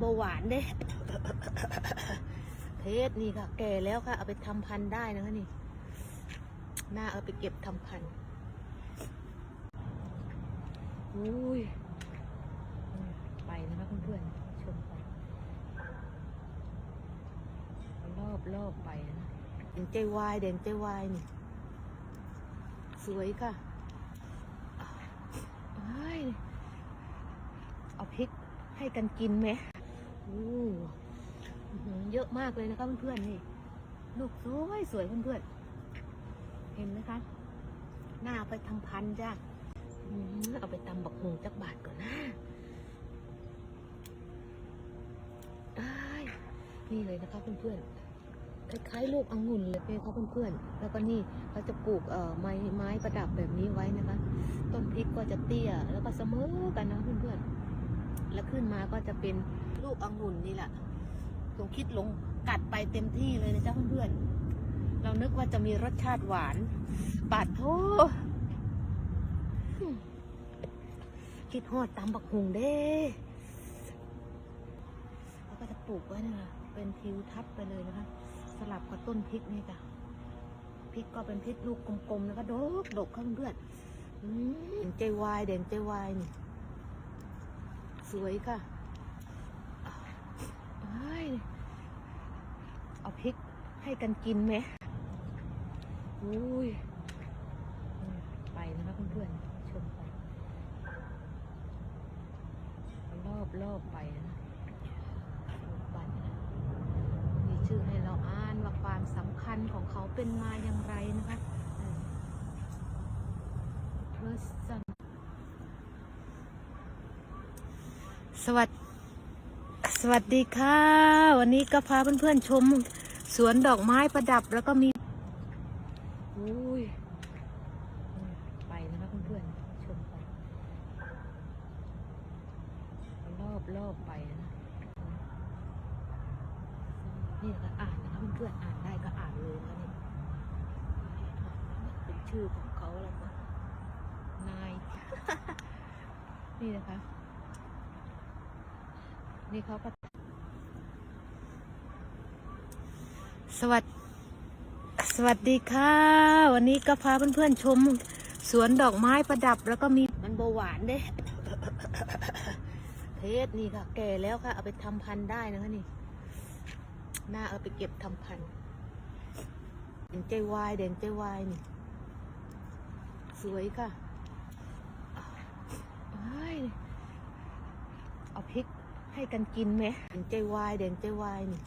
เบาหวานเด้เพชรนี่ค่ะ แก่แล้วค่ะ เอาไปทำพันธุ์ได้นะคะนี่ หน้าเอาไปเก็บทำพันธุ์อุ้ย ไปนะคะเพื่อนๆชมไป รอบรอบไปนะเด่นใจวายเด่นใจวายนี่ สวยค่ะเอ้ยเอาพริกให้กันกินไหม เยอะมากเลยนะคะเพื่อนๆนี่ลูกสวยสวยเพื่อนๆเห็นไหมคะ หน้าไปทำพันจ้ะเอาไปตำบักหงจักบาทก่อนนะนี่เลยนะคะเพื่อนๆ คล้ายๆ ลูกองุ่นเลยค่ะเพื่อนๆ แล้วก็นี่เขาจะปลูกเอ่อไม้ไม้ประดับแบบนี้ไว้นะคะ ต้นพริกก็จะเตี้ยแล้วก็เสมอกันนะเพื่อนๆ แล้วขึ้นมาก็จะเป็นลูกองุ่นนี่แหละลงคิดลงกัดไปเต็มที่เลยนะจ๊ะเพื่อนๆ เรานึกว่าจะมีรสชาติหวานปาดโทคิดฮอดตามบักหงเด้แล้วก็จะปลูกไว้นะคะเป็นทิวทัศน์ไปเลยนะคะ สลับกับต้นพริกนี่จ้ะพริกก็เป็นพริกลูกกลมๆ แล้วก็ดกดกๆค่ะเพื่อนเด่นใจวายเด่นใจวายนี่ สวยค่ะเอ้ยเอาพริกให้กันกินไหมอุ้ย ไปนะคะเพื่อนๆ ชมไปรอบรอบไปนะบบันนะมีชื่อให้เราอ่านว่าความสำคัญของเขาเป็นมาอย่างไรนะคะเพร สวัสดสวัสดีค่ะ วันนี้ก็พาเพื่อนๆชม สวนดอกไม้ประดับแล้วก็มีอุ้ยไปนะคะเพื่อนๆชมไปรอบรอบไปนะนี่ค่ะอ่านนะคะเพื่อนๆอ่านได้ก็อ่านเลยนะนี่เป็นชื่อของเขาแล้วก็นายนี่นะคะ นี่เขาก็สวัสดสวัสดีค่ะ วันนี้ก็พาเพื่อนๆชม สวนดอกไม้ประดับแล้วก็มีมันเบาหวานเด้เพชรนี่ค่ะ แก่แล้วค่ะ เอาไปทำพันธุ์ได้นะคะนี่หน้าเอาไปเก็บทำพันธุ์เด่นใจวายเด่นใจวายนี่ สวยค่ะเอ้ยเอาพริก ให้กันกินไหมเด่นใจวายเด่นใจวายนี่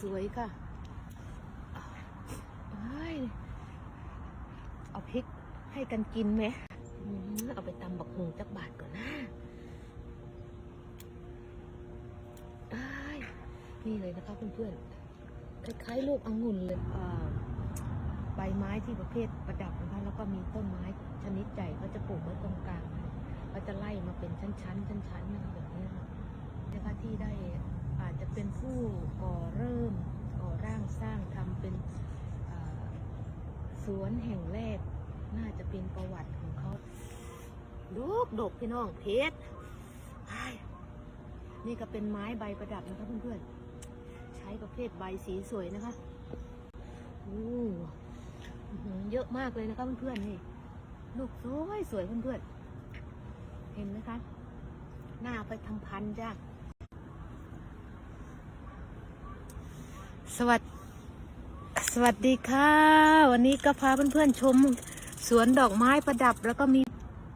สวยค่ะเอาพริกให้กันกินไหมเอาไปตำบักหงจักบาทก่อนนะอ้นี่เลยนะคะเพื่อนๆ คล้ายๆลูกองุ่นเลยใบไม้ที่ประเภทประดับนะคะแล้วก็มีต้นไม้ชนิดใหญ่เขาจะปลูกไว้ตรงกลาง นะคะเขาจะไล่มาเป็นชั้นๆชั้นๆนะคะแบบนี้นะคะนะคะที่ได้อาจจะเป็นผู้ก่อเริ่มก่อร่างสร้างทำเป็นสวนแห่งแรก น่าจะเป็นประวัติของเขาดกดกพี่น้องเพชรนี่ก็เป็นไม้ใบประดับนะคะเพื่อนๆ ใช้ประเภทใบสีสวยนะคะอู้อื้อหือเยอะมากเลยนะคะเพื่อนๆนี่ ลูกสวยสวยเพื่อนๆ เห็นไหมคะ หน้าเอาไปทำพันจ้ะสวัสดสวัสดีค่ะ วันนี้ก็พาเพื่อนๆชมสวนดอกไม้ประดับแล้วก็มี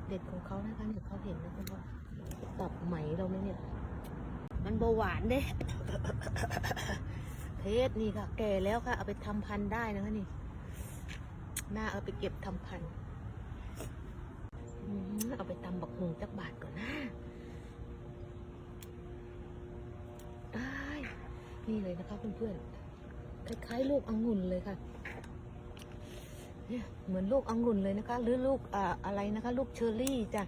เด็ดของเขานะคะเดี๋ยวเขาเห็นนะคะว่าตับไหมเราไหมเนี่ย มันเบาหวานเด้เพชรนี่ค่ะ แก่แล้วค่ะ เอาไปทำพันธุ์ได้นะคะนี่ หน้าเอาไปเก็บทำพันธุ์ เอาไปตำบักหงจักบาทก่อนนะอ้นี่เลยนะคะเพื่อนๆ คล้ายๆลูกองุ่นเลยค่ะ เนี่ยเหมือนลูกองุ่นเลยนะคะ หรือลูกอ่าอะไรนะคะ ลูกเชอร์รี่จ้ะ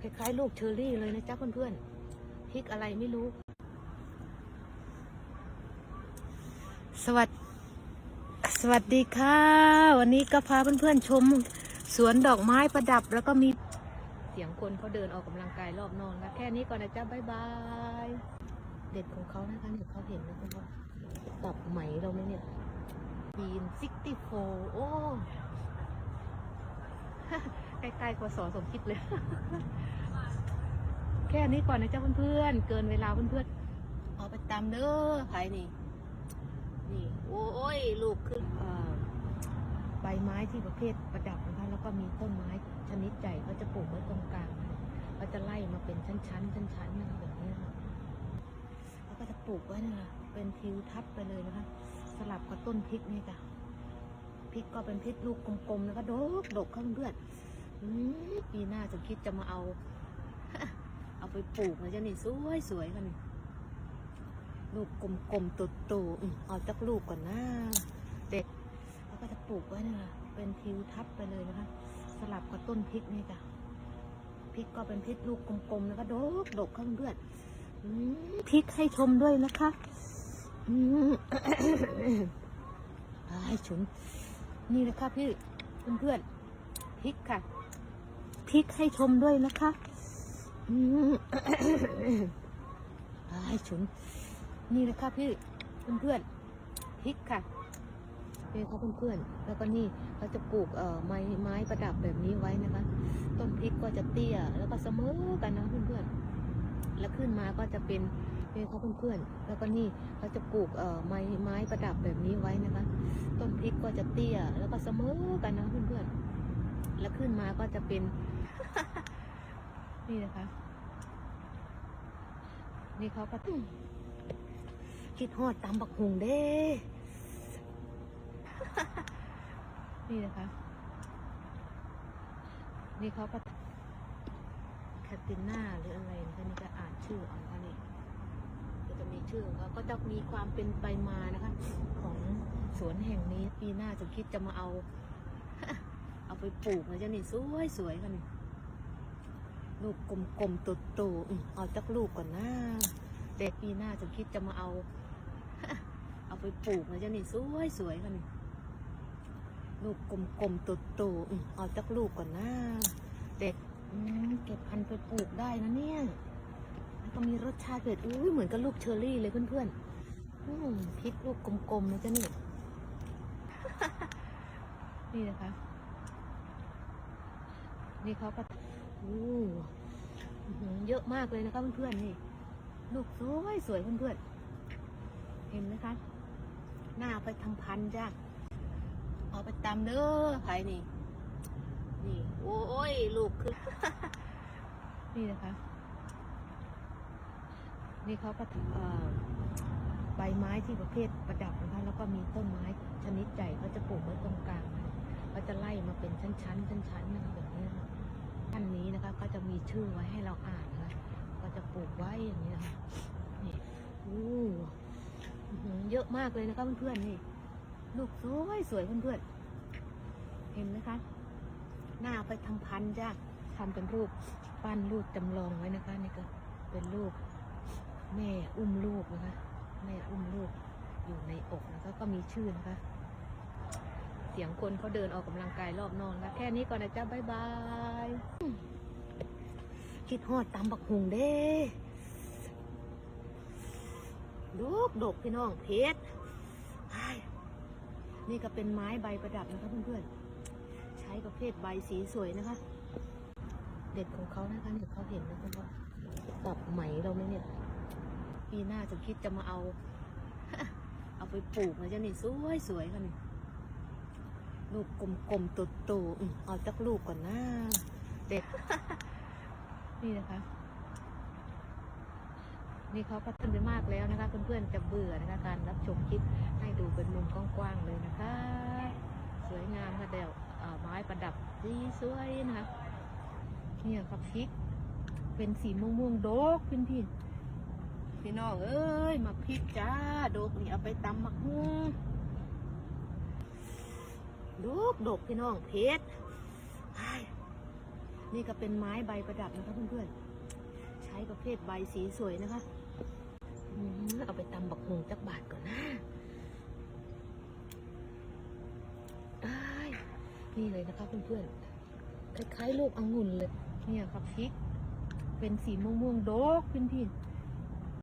คล้ายๆ ลูกเชอร์รี่เลยนะจ๊ะเพื่อนๆ พริกอะไรไม่รู้ สวัสดสวัสดีค่ะ วันนี้ก็พาเพื่อนๆชม สวนดอกไม้ประดับแล้วก็มี เสียงคนเขาเดินออกกำลังกายรอบนอกนะแค่นี้ก่อนนะจ๊ะบ๊ายบาย เด็ดของเขานะคะเนี่ยเขาเห็นนะคะว่าตับไหมเราไหมเนี่ยปีน64โฟโอ้ใกล้ๆกว่าสอสมคิดเลย แค่นี้ก่อนนะจ๊ะเพื่อนๆ เกินเวลาเพื่อนๆ เอาไปตามเด้อใครนี่ นี่ โอ้ย ลูกขึ้นอ่อ ใบไม้ที่ประเภทประดับนะคะแล้วก็มีต้นไม้ชนิดใหญ่เขาจะปลูกไว้ตรงกลางเขาจะไล่มาเป็นชั้นๆชั้นๆนะคะแบบนี้ค่ะแล้วก็จะปลูกไว้นะคะเป็นทิวทัศน์ไปเลยนะคะ สลับกับต้นพริกนี่ค่ะพริกก็เป็นพริกลูกกลมๆแล้วก็ดกดกข้าเพื่อนๆอืมปีหน้าจะคิดจะมาเอา เอาไปปลูกนะจ๊ะนี่สวยสวยๆค่ะนี่ลูกกลมๆโตๆอืมเอาจักลูกก่อนนะเด็ดแล้วก็จะ ปลูกไว้นะคะเป็นทิวทัศน์ไปเลยนะคะ สลับกับต้นพริกนี่จ้ะพริกก็เป็นพริกลูกกลมๆแล้วก็ดกดกเข้าเพื่อนๆอืมพริกให้ชมด้วยนะคะอืมไอ้ฉุนนี่นะคะพี่เพื่อนๆพริกค่ะพริกให้ชมด้วยนะคะอืมไอ้ฉุนนี่นะคะพี่เพื่อนๆพริกค่ะ นี่ค่ะเพื่อนๆ แล้วก็นี่เขาจะปลูกเอ่อไม้ไม้ประดับแบบนี้ไว้นะคะ ต้นพริกก็จะเตี้ย แล้วก็เสมอกันนะเพื่อนๆ แล้วขึ้นมาก็จะเป็นนี่ค่ะเพื่อนๆ แล้วก็นี่เขาจะปลูกเอ่อไม้ไม้ประดับแบบนี้ไว้นะคะ ต้นพริกก็จะเตี้ย แล้วก็เสมอกันนะเพื่อนๆ แล้วขึ้นมาก็จะเป็น นี่นะคะ นี่เขาก็คิดฮอดตามบักหงเด้ นี่นะคะ นี่เขาก็แคติน่าหรืออะไรนะคะนี่ก็อ่านชื่อเอาค่ะนี่ก็จะมีชื่อของเขาก็จะมีความเป็นไปมานะคะ ของสวนแห่งนี้ ปีหน้าจะคิดจะมาเอา เอาไปปลูกนะจ๊ะนี่สวยสวยค่ะนี่ลูกกลมๆโตๆเอาจักลูกก่อนนะเด็กปีหน้าจะคิดจะมาเอา เอาไปปลูกนะจ๊ะนี่สวยสวยค่ะนี่ ลูกกลมๆโตๆอืมเอาจักลูกก่อนนะเด็กเก็บพันธุ์ไปปลูกได้นะเนี่ยก็มีรสชาติเผ็ดอุ้ยเหมือนกับลูกเชอร์รี่เลยเพื่อนๆพริกลูกกลมๆนะจ๊ะนี่นี่นะคะ นี่เขาก็อู้อื้อหือเยอะมากเลยนะคะเพื่อนๆนี่ ลูกสวยสวยเพื่อนๆ เห็นไหมคะ หน้าไปทำพันธุ์จ้ะ เอาไปตำเด้อใครนี่ นี่ โอ้ย ลูกคือ นี่นะคะ นี่เขาก็เอ่อใบไม้ที่ประเภทประดับนะคะ แล้วก็มีต้นไม้ชนิดใหญ่เขาจะปลูกไว้ตรงกลางนะเขาจะไล่มาเป็นชั้นๆชั้นๆนะคะแบบนี้นะคะท่านนี้นะคะก็จะมีชื่อไว้ให้เราอ่านนะคะก็จะปลูกไว้อย่างนี้นะคะนี่อู้อื้อหือเยอะมากเลยนะคะเพื่อนๆนี่ ลูกสวยสวยเพื่อนๆเห็นไหมคะ หน้าไปทำพันจ้ะทำเป็นรูปปั้นรูปจำลองไว้นะคะ นี่ก็เป็นรูปแม่อุ้มลูกนะคะ แม่อุ้มลูกอยู่ในอกนะคะก็มีชื่อนะคะ เสียงคนเขาเดินออกกำลังกายรอบนอกนะแค่นี้ก่อนนะจ๊ะบ๊ายบายคิดฮอดตามบักหงเด้ดกดกพี่น้องเพชร นี่ก็เป็นไม้ใบประดับนะคะเพื่อนๆ ใช้ประเภทใบสีสวยนะคะ เด็ดของเขานะคะเนี่ยเขาเห็นนะคะว่าตับไหมเราไหมเนี่ย ปีหน้าจะคิดจะมาเอา เอาไปปลูกนะจ๊ะนี่สวยสวยค่ะนี่ลูกกลมๆโตๆอืมเอาจักลูกก่อนนะเด็กนี่นะคะ นี่เขาพัฒนาไปมากแล้วนะคะ เพื่อนๆจะเบื่อนะคะการรับชมคลิปให้ดูเป็นมุมกว้างๆเลยนะคะ สวยงามค่ะเดี่ยวไม้ประดับดีสวยนะคะเนี่ยครับพริก เป็นสีม่วงๆโดกพี่พี่พี่น้องเอ้ยมาพริกจ้าโดกนี่เอาไปตำมักฮุ้งดกโดกพี่น้องเพชรนี่ก็เป็นไม้ใบประดับนะคะเพื่อนๆ ประเภทใบสีสวยนะคะ เอาไปตำบักฮุงจักบาทก่อนนะอ้ายนี่เลยนะคะเพื่อนๆ คล้ายๆลูกองุ่นเลย เนี่ยครับพริก เป็นสีม่วงๆ โดกพี่พี่ๆ